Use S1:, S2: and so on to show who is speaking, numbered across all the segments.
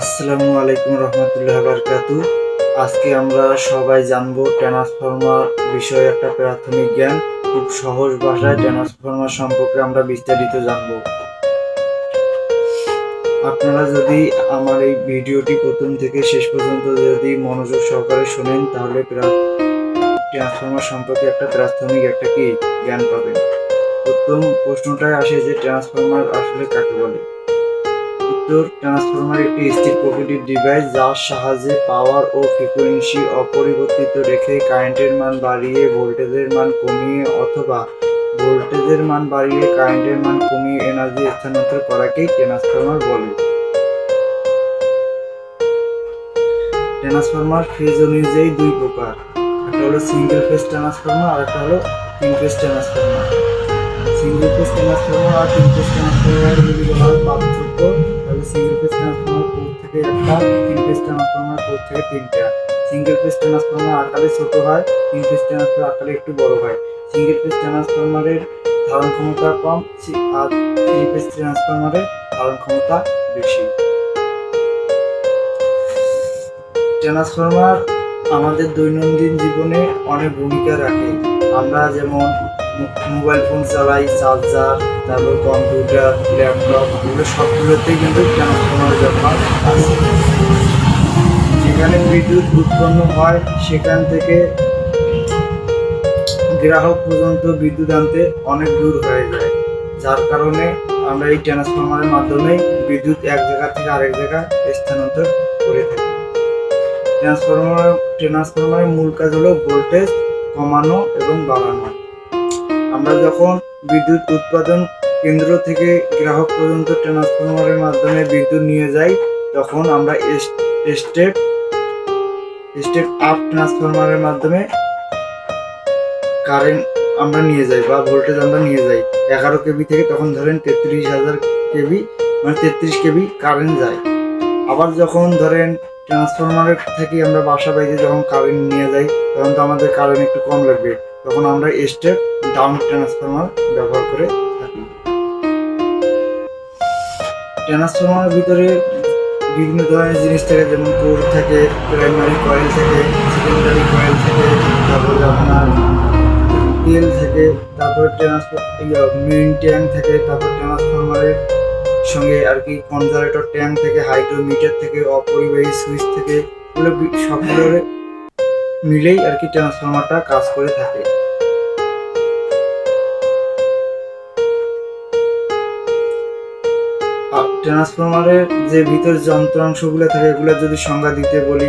S1: আসসালামু আলাইকুম রহমতুল্লাহ বারকাতু। আজকে আমরা সবাই জানব ট্রান্সফর্মার বিষয়ে একটা প্রাথমিক জ্ঞান। খুব সহজ ভাষায় ট্রান্সফর্মার সম্পর্কে আমরা বিস্তারিত জানব। আপনারা যদি আমার এই ভিডিওটি প্রথম থেকে শেষ পর্যন্ত যদি মনোযোগ সহকারে শোনেন, তাহলে ট্রান্সফর্মার সম্পর্কে একটা প্রাথমিক একটা কি জ্ঞান পাবেন। প্রথম প্রশ্নটাই আসে যে ট্রান্সফর্মার আসলে কাকে বলে? উত্তর ট্রান্সফরমার একটি স্থির প্রকৃতির ডিভাইস যার সাহায্যে পাওয়ার ও ফ্রিকোয়েন্সি অপরিবর্তিত রেখে কারেন্টের মান বাড়িয়ে ভোল্টেজের মান কমিয়ে অথবা ভোল্টেজের মান বাড়িয়ে কারেন্টের মান কমিয়ে এনার্জি স্থানান্তর করাকেই ট্রান্সফরমার বলে। ট্রান্সফরমার ফেজ অনুযায়ী দুই প্রকার, একটা হলো সিঙ্গেল ফেজ ট্রান্সফরমার আর একটা হলো তিন phase transformer single phase transformer আর তিন ফেজ ট্রান্সফরমার যদি পার্থক্য তাহলে সিঙ্গেল ফেজ ট্রান্সফর্মার কোড থেকে একটা, তিন ফেজ ট্রান্সফরমার কোড থেকে তিনটা? সিঙ্গেল ফেজ ট্রান্সফরমার আকারে ছোট হয়, তিন ফেজ ট্রান্সফরমার আকারে একটু বড় হয়। সিঙ্গেল ফেজ ট্রান্সফর্মারের ধারণ ক্ষমতা কম আর থ্রি ফেজ ট্রান্সফর্মারের ধারণ ক্ষমতা বেশি। ট্রান্সফরমার আমাদের দৈনন্দিন জীবনে অনেক ভূমিকা রাখে। আমরা যেমন মোবাইল ফোন চালাই, চার্জার, তারপর কম্পিউটার, ল্যাপটপ, এগুলো সবগুলোতেই কিন্তু ট্রান্সফরমার ব্যবহার আছে? যেখানে বিদ্যুৎ উৎপন্ন হয়, সেখান থেকে গ্রাহক পর্যন্ত বিদ্যুৎ আনতে অনেক দূর হয়ে যায়। যার কারণে আমরা এই ট্রান্সফরমারের মাধ্যমে বিদ্যুৎ এক জায়গা থেকে আরেক জায়গায় স্থানান্তর করে থাকি। ট্রান্সফরমার, ট্রান্সফরমারের মূল কাজ হলো ভোল্টেজ কমানো এবং বাড়ানো। আমরা যখন বিদ্যুৎ উৎপাদন কেন্দ্র থেকে গ্রাহক পর্যন্ত ট্রান্সফরমারের মাধ্যমে বিদ্যুৎ নিয়ে যাই, তখন আমরা স্টেপ স্টেপ আপ ট্রান্সফরমারের মাধ্যমে কারেন্ট আমরা নিয়ে যাই বা ভোল্টেজ আমরা নিয়ে যাই। এগারো কেবি থেকে তখন ধরেন তেত্রিশ হাজার কেবি মানে তেত্রিশ কেবি কারেন্ট যায়। আবার যখন ধরেন ট্রান্সফরমারের থেকে আমরা বাসা বাড়িতে যখন কারেন্ট নিয়ে যাই, তখন তো আমাদের কারেন্ট একটু কম লাগবে। তখন আমরা স্টেপ ডাউন ট্রান্সফরমার ব্যবহার করে থাকি। ট্রান্সফরমারের ভিতরে বিভিন্ন ধরনের জিনিস থাকে, যেমন কোর থাকে প্রাইমারি কয়েল থাকে সেকেন্ডারি কয়েল থাকে, তারপরে আপনার তেল থাকে, তারপরে ট্রান্সফার মেইন ট্যাঙ্ক থাকে, তারপর ট্রান্সফরমারের সঙ্গে আর কি কনজারেটর ট্যাঙ্ক থেকে হাইড্রোমিটার থেকে, অপরিবাহী সুইচ থেকে, এগুলো সবগুলোর মিলেই আর কি ট্রান্সফরমারটা কাজ করে থাকে। ট্রান্সফরমারের যে ভিতর যন্ত্রাংশগুলো থাকে, এগুলো যদি সংজ্ঞা দিতে বলি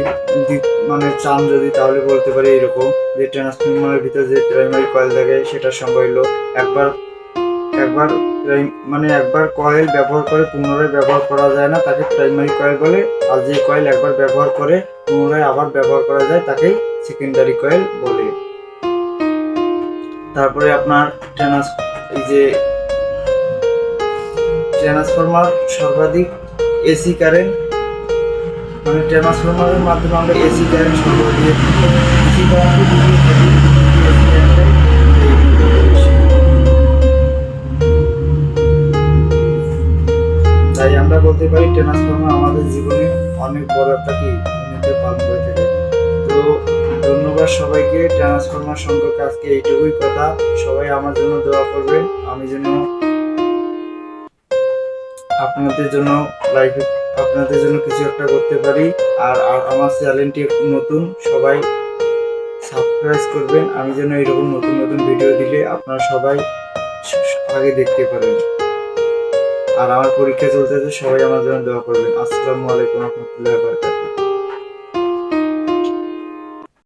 S1: মানে চান যদি তাহলে বলতে পারি এরকম যে ট্রান্সফরমারের ভিতর যে প্রাইমারি কয়েল থাকে সেটার সংজ্ঞা হলো একবার একবার মানে একবার কয়েল ব্যবহার করে পুনরায় ব্যবহার করা যায় না, তাকে প্রাইমারি কয়েল বলে। আর যে কয়েল একবার ব্যবহার করে, পুনরায় আবার ব্যবহার করা যায়, তাকেই সেকেন্ডারি কয়েল বলে তারপরে আপনার ট্রান্স এই যে ট্রান্সফরমার সর্বাধিক এসি কারেন্ট মানে ট্রান্সফরমারের মাধ্যমে আমরা এসি কারেন্ট বেশি। তাই আমরা বলতে পারি ট্রান্সফরমার আমাদের জীবনে অনেক বড় একটা কি ভূমিকা পালন করে থাকে তো ধন্যবাদ সবাইকে ট্রান্সফরমার সম্পর্কে আজকে এইটুকুই কথা। সবাই আমার জন্য দোয়া করবেন। আমি যেন আপনাদের জন্য লাইফে আপনাদের জন্য কিছু একটা করতে পারি। আর আর আমার চ্যানেলটি নতুন, সবাই সাবস্ক্রাইব করবেন। আমি যেন এরকম নতুন নতুন ভিডিও দিলে আপনারা সবাই আগে দেখতে পারেন। আর আমার পরীক্ষা চলতেছে, সবাই আমার জন্য দোয়া করবেন। আসসালামু আলাইকুম রহমতুল্লাহ বারকাতুহ।